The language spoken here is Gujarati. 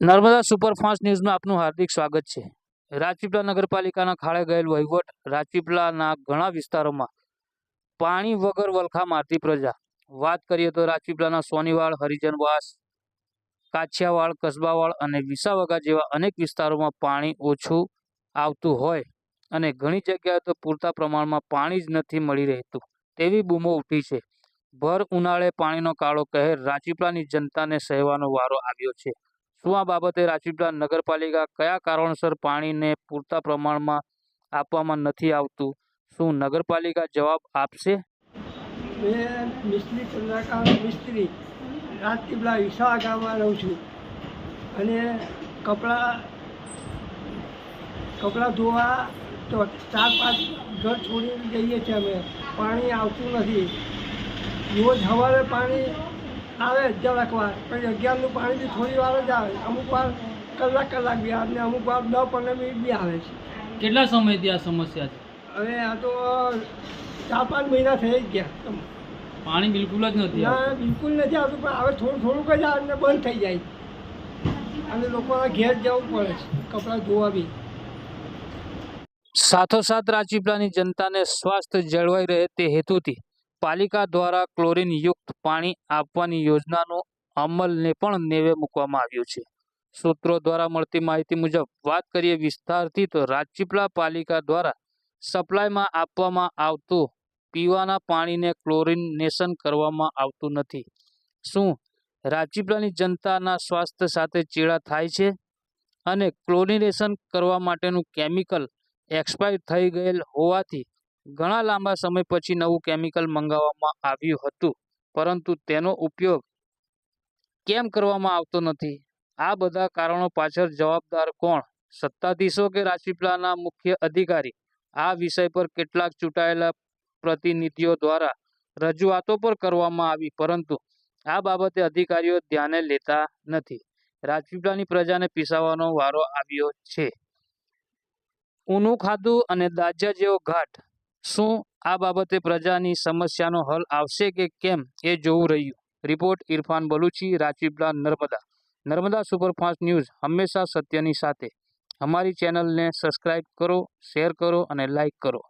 નર્મદા સુપરફાસ્ટ ન્યૂઝમાં આપનું હાર્દિક સ્વાગત છે. રાજપીપળા નગરપાલિકાના ખાડે ગયેલ વહીવટ રાજપીપળાના ઘણા વિસ્તારોમાં પાણી વગર વલખા મારતી પ્રજા. વાત કરીએ તો રાજપીપળાના સોનીવાડ, હરિજનવાસ, કાછિયાવાડ, કસબાવાડ અને વિસાવગા જેવા અનેક વિસ્તારોમાં પાણી ઓછું આવતું હોય અને ઘણી જગ્યાએ તો પૂરતા પ્રમાણમાં પાણી જ નથી મળી રહેતું તેવી બૂમો ઉઠી છે. ભર ઉનાળે પાણીનો કાળો કહેર રાજપીપળાની જનતાને સહેવાનો વારો આવ્યો છે. શું આ બાબતે રાજપીપળા નગરપાલિકા કયા કારણસર પાણીને પૂરતા પ્રમાણમાં આપવામાં નથી આવતું? શું નગરપાલિકા જવાબ આપશે? મેં મિસ્ત્રી ચંદ્રકાંત મિસ્ત્રી રાજપીપળા વિશાળ ગામમાં રહું છું. અને કપડાં કપડાં ધોવા તો ચાર પાંચ ઘર છોડીને જઈએ છીએ અમે. પાણી આવતું નથી. રોજ સવારે પાણી આવે જરાક વાર. પછી અગિયારનું પાણી બી થોડી વાર જ આવે. અમુક વાર કલાક કલાક બી આવે ને અમુક વાર દસ પંદર મિનિટ બી આવે છે. કેટલા સમયથી આ સમસ્યા છે? હવે આ તો ચાર પાંચ મહિના થઈ જ ગયા. પાણી બિલકુલ જ નથી આવતું. ના બિલકુલ નથી આવતું પણ હવે થોડું થોડુંક જ આવે ને બંધ થઈ જાય. અને લોકોના ઘેર જવું પડે છે કપડાં ધોવા બી. સાથોસાથ રાજપીપળાની જનતાને સ્વાસ્થ્ય જળવાઈ રહે તે હેતુથી પાલિકા દ્વારા ક્લોરીન યુક્ત પાણી આપવાની યોજનાનો અમલને પણ નેવે મૂકવામાં આવ્યું છે. સૂત્રો દ્વારા મળતી માહિતી મુજબ, વાત કરીએ વિસ્તારથી તો રાજપીપળા પાલિકા દ્વારા સપ્લાયમાં આપવામાં આવતું પીવાના પાણીને ક્લોરિનેશન કરવામાં આવતું નથી. શું રાજપીપળાની જનતાના સ્વાસ્થ્ય સાથે ચેડા થાય છે? અને ક્લોરિનેશન કરવા માટેનું કેમિકલ એક્સપાયર થઈ ગયેલ હોવાથી ઘણા લાંબા સમય પછી નવું કેમિકલ મંગાવવામાં આવ્યું હતું, પરંતુ તેનો ઉપયોગ કેમ કરવામાં આવતો નથી? આ બધા કારણો પાછળ જવાબદાર કોણ? સત્તાધીશો કે રાજપીપળાના મુખ્ય અધિકારી? આ વિષય પર કેટલાક ચૂંટાયેલા પ્રતિનિધિઓ દ્વારા રજૂઆતો પર કરવામાં આવી, પરંતુ આ બાબતે અધિકારીઓ ધ્યાને લેતા નથી. રાજપીપળાની પ્રજાને પીસાવાનો વારો આવ્યો છે. ઊનું ખાધું અને દાજા જેવો ઘાટ શું આ બાબતે પ્રજાની સમસ્યાનો હલ આવશે કે કેમ એ જોવું રહ્યું? Report Irfan Baluchi Rajpipla Narmada. Narmada superfast news હંમેશા સત્યની સાથે. અમારી ચેનલને સબસ્ક્રાઈબ કરો, શેર કરો અને લાઈક કરો.